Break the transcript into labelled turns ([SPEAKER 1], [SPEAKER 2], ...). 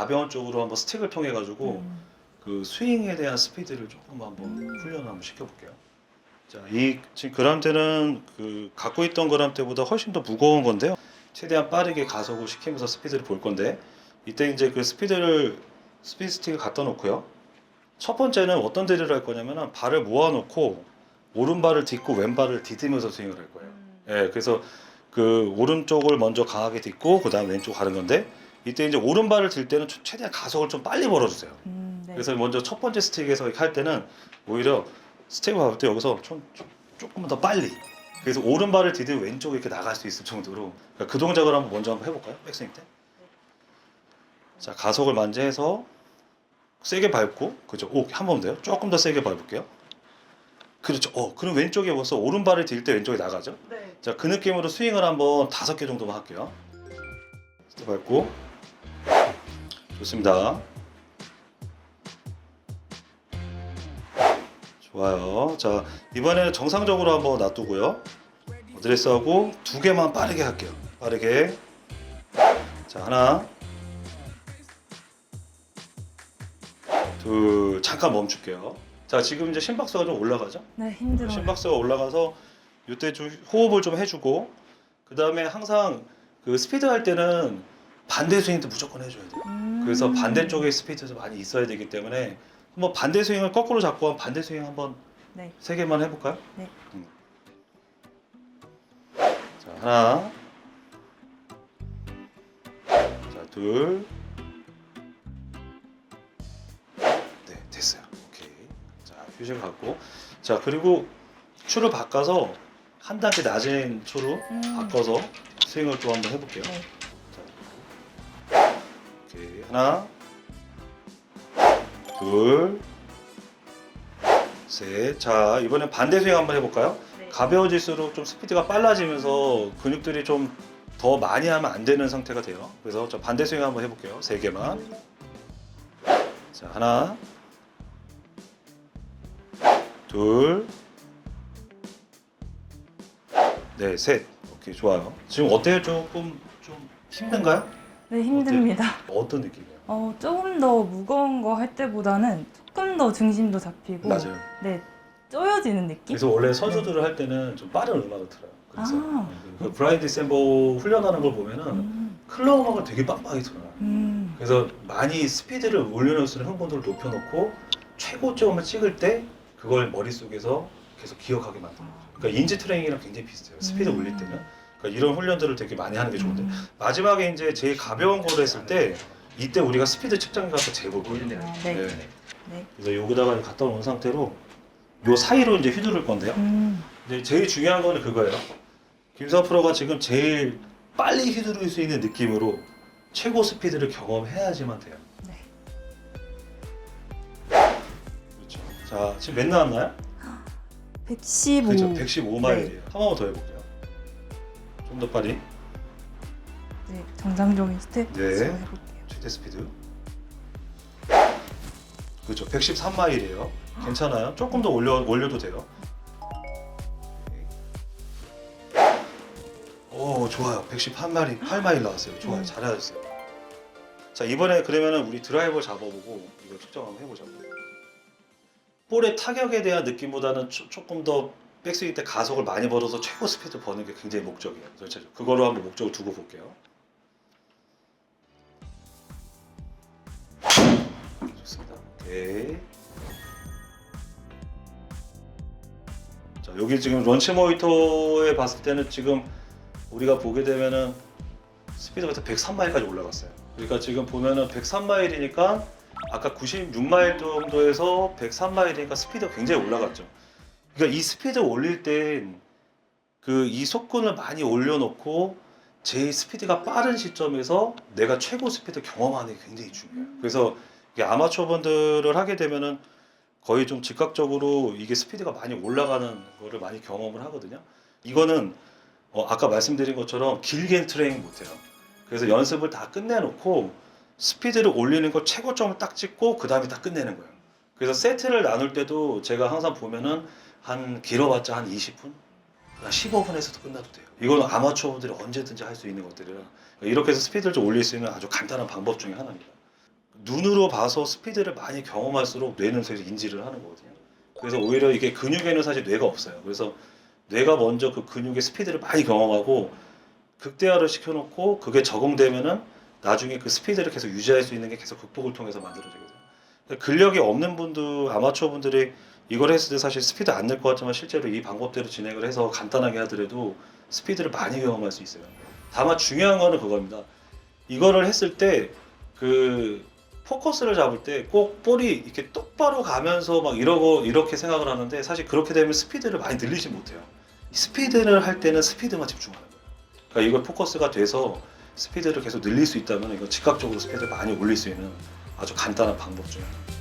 [SPEAKER 1] 가벼운 쪽으로 한번 스틱을 통해 가지고
[SPEAKER 2] 음.
[SPEAKER 1] 그 스윙에 대한 스피드를 조금 한번 훈련을 한번 시켜볼게요. 자, 이 지금 그람대는 그 갖고 있던 그람대보다 훨씬 더 무거운 건데요. 최대한 빠르게 가속을 시키면서 스피드를 볼 건데 이때 이제 그 스피드를 스피드 스틱을 갖다 놓고요. 첫 번째는 어떤 드릴을 할 거냐면은 발을 모아놓고 오른발을 딛고 왼발을 디디면서 스윙을 할 거예요. 예, 그래서 그 오른쪽을 먼저 강하게 딛고 그다음 왼쪽 가는 건데 이때 이제 오른발을 들 때는 최- 최대한 가속을 좀 빨리 벌어주세요.
[SPEAKER 2] 음, 네.
[SPEAKER 1] 그래서 먼저 첫 번째 스틱에서 이렇게 할 때는 오히려 스틱을 밟을 때 여기서 좀, 좀 조금 더 빨리 그래서 오른발을 디디면 왼쪽에 이렇게 나갈 수 있을 정도로 그러니까 그 동작을 한번 먼저 한번 해볼까요? 백스윙 때. 자 가속을 만지해서 세게 밟고 그죠? 오한 번 더요. 조금 더 세게 밟을게요. 그렇죠. 어 그럼 왼쪽에 벌써 오른발을 딜때 왼쪽에 나가죠?
[SPEAKER 2] 네.
[SPEAKER 1] 자그 느낌으로 스윙을 한번 다섯 개 정도만 할게요. 밟고 좋습니다. 좋아요. 자 이번에는 정상적으로 한번 놔두고요. 어드레스하고 두 개만 빠르게 할게요. 빠르게. 자 하나, 둘 잠깐 멈출게요. 자 지금 이제 심박수가 좀 올라가죠?
[SPEAKER 2] 네, 힘들어요.
[SPEAKER 1] 심박수가 올라가서 이때 좀 호흡을 좀 해주고 그 다음에 항상 그 스피드 할 때는 반대 스윙도 무조건 해줘야 돼요.
[SPEAKER 2] 음.
[SPEAKER 1] 그래서 반대쪽에 스피드도 많이 있어야 되기 때문에 한번 반대 스윙을 거꾸로 잡고 한번 반대 스윙 한번
[SPEAKER 2] 네.
[SPEAKER 1] 세 개만 해볼까요?
[SPEAKER 2] 네.
[SPEAKER 1] 음. 자 하나, 자 둘, 네 됐어요. 오케이. 자 휴식 갖고 자 그리고 추를 바꿔서 한 단계 낮은 추로
[SPEAKER 2] 음.
[SPEAKER 1] 바꿔서 스윙을 또 한번 해볼게요.
[SPEAKER 2] 네.
[SPEAKER 1] 하나 둘 셋 자 이번엔 반대 스윙 한번 해볼까요?
[SPEAKER 2] 네.
[SPEAKER 1] 가벼워질수록 좀 스피드가 빨라지면서 근육들이 좀 더 많이 하면 안 되는 상태가 돼요. 그래서 저 반대 스윙 한번 해볼게요. 세 개만. 자 하나 둘 네 셋. 오케이 좋아요. 지금 어때요? 조금 좀 힘든가요?
[SPEAKER 2] 네, 힘듭니다.
[SPEAKER 1] 어떤 느낌이에요?
[SPEAKER 2] 어, 조금 더 무거운 거 할 때보다는 조금 더 중심도 잡히고
[SPEAKER 1] 맞아요
[SPEAKER 2] 네, 쪼여지는 느낌?
[SPEAKER 1] 그래서 원래 선수들을 할 때는 좀 빠른 음악을 틀어요. 그래서
[SPEAKER 2] 아.
[SPEAKER 1] 그 브라이언 디셈버 훈련하는 걸 보면은
[SPEAKER 2] 음.
[SPEAKER 1] 클럽 음악을 되게 빡빡하게 틀어요.
[SPEAKER 2] 음.
[SPEAKER 1] 그래서 많이 스피드를 올려놓을 수 있는 흥분도를 높여놓고 최고점을 찍을 때 그걸 머릿속에서 계속 기억하게 만드는 거죠. 그러니까 인지 트레이닝이랑 굉장히 비슷해요. 스피드
[SPEAKER 2] 음.
[SPEAKER 1] 올릴 때는. 그러니까 이런 훈련들을 되게 많이 하는 게 좋은데
[SPEAKER 2] 음.
[SPEAKER 1] 마지막에 이제 제일 가벼운 거를 했을 때 이때 우리가 스피드 측정기 가서 재볼 거예요.
[SPEAKER 2] 아, 네.
[SPEAKER 1] 네.
[SPEAKER 2] 네.
[SPEAKER 1] 그래서 여기다가 갖다 놓은 상태로 요 사이로 이제 휘두를 건데요.
[SPEAKER 2] 음.
[SPEAKER 1] 근데 제일 중요한 거는 그거예요. 김선 프로가 지금 제일 빨리 휘두를 수 있는 느낌으로 최고 스피드를 경험해야지만 돼요.
[SPEAKER 2] 네.
[SPEAKER 1] 그렇죠. 자, 지금 몇 나왔나요?
[SPEAKER 2] 115.
[SPEAKER 1] 그렇죠. 115마일이에요. 한 번만 더 해볼게요. 좀 더 빨리.
[SPEAKER 2] 네, 정상적인 스텝
[SPEAKER 1] 네.
[SPEAKER 2] 해볼게요.
[SPEAKER 1] 최대 스피드. 그렇죠. 113마일이에요. 괜찮아요. 조금 더 올려 올려도 돼요. 오 좋아요. 118마일 8마일 나왔어요. 좋아요.
[SPEAKER 2] 음.
[SPEAKER 1] 잘하셨어요. 자 이번에 그러면은 우리 드라이버 잡아보고 이거 측정 한번 해보자. 볼의 타격에 대한 느낌보다는 조, 조금 더 백스윙 때 가속을 많이 벌어서 최고 스피드 버는 게 굉장히 목적이에요. 전체적으로. 그거로 한번 목적을 두고 볼게요. 좋습니다. 오케이. 자 여기 지금 런치 모니터에 봤을 때는 지금 우리가 보게 되면은 스피드가 103마일까지 올라갔어요. 그러니까 지금 보면은 103마일이니까 아까 96마일 정도에서 103마일이니까 스피드가 굉장히 올라갔죠. 그러니까 이 스피드 올릴 땐 그 이 속근을 많이 올려놓고 제일 스피드가 빠른 시점에서 내가 최고 스피드 경험하는 게 굉장히 중요해요. 그래서 이게 아마추어 분들을 하게 되면은 거의 좀 즉각적으로 이게 스피드가 많이 올라가는 거를 많이 경험을 하거든요. 이거는 어, 아까 말씀드린 것처럼 길게 트레이닝 못해요. 그래서 연습을 다 끝내놓고 스피드를 올리는 걸 최고점을 딱 찍고 그 다음에 다 끝내는 거예요. 그래서 세트를 나눌 때도 제가 항상 보면은 한 길어봤자 한 20분, 한 15분에서도 끝나도 돼요. 이거는 아마추어분들이 언제든지 할 수 있는 것들이라 이렇게 해서 스피드를 좀 올릴 수 있는 아주 간단한 방법 중에 하나입니다. 눈으로 봐서 스피드를 많이 경험할수록 뇌는 사실 인지를 하는 거거든요. 그래서 오히려 이게 근육에는 사실 뇌가 없어요. 그래서 뇌가 먼저 그 근육의 스피드를 많이 경험하고 극대화를 시켜놓고 그게 적응되면은 나중에 그 스피드를 계속 유지할 수 있는 게 계속 극복을 통해서 만들어지거든요. 근력이 없는 분들, 아마추어 분들이 이걸 했을 때 사실 스피드 안 낼 것 같지만 실제로 이 방법대로 진행을 해서 간단하게 하더라도 스피드를 많이 경험할 수 있어요. 다만 중요한 거는 그겁니다. 이거를 했을 때 그 포커스를 잡을 때 꼭 볼이 이렇게 똑바로 가면서 막 이러고 이렇게 생각을 하는데 사실 그렇게 되면 스피드를 많이 늘리지 못해요. 스피드를 할 때는 스피드만 집중하는 거예요. 그러니까 이걸 포커스가 돼서 스피드를 계속 늘릴 수 있다면 이거 즉각적으로 스피드를 많이 올릴 수 있는 아주 간단한 방법 중에 하나.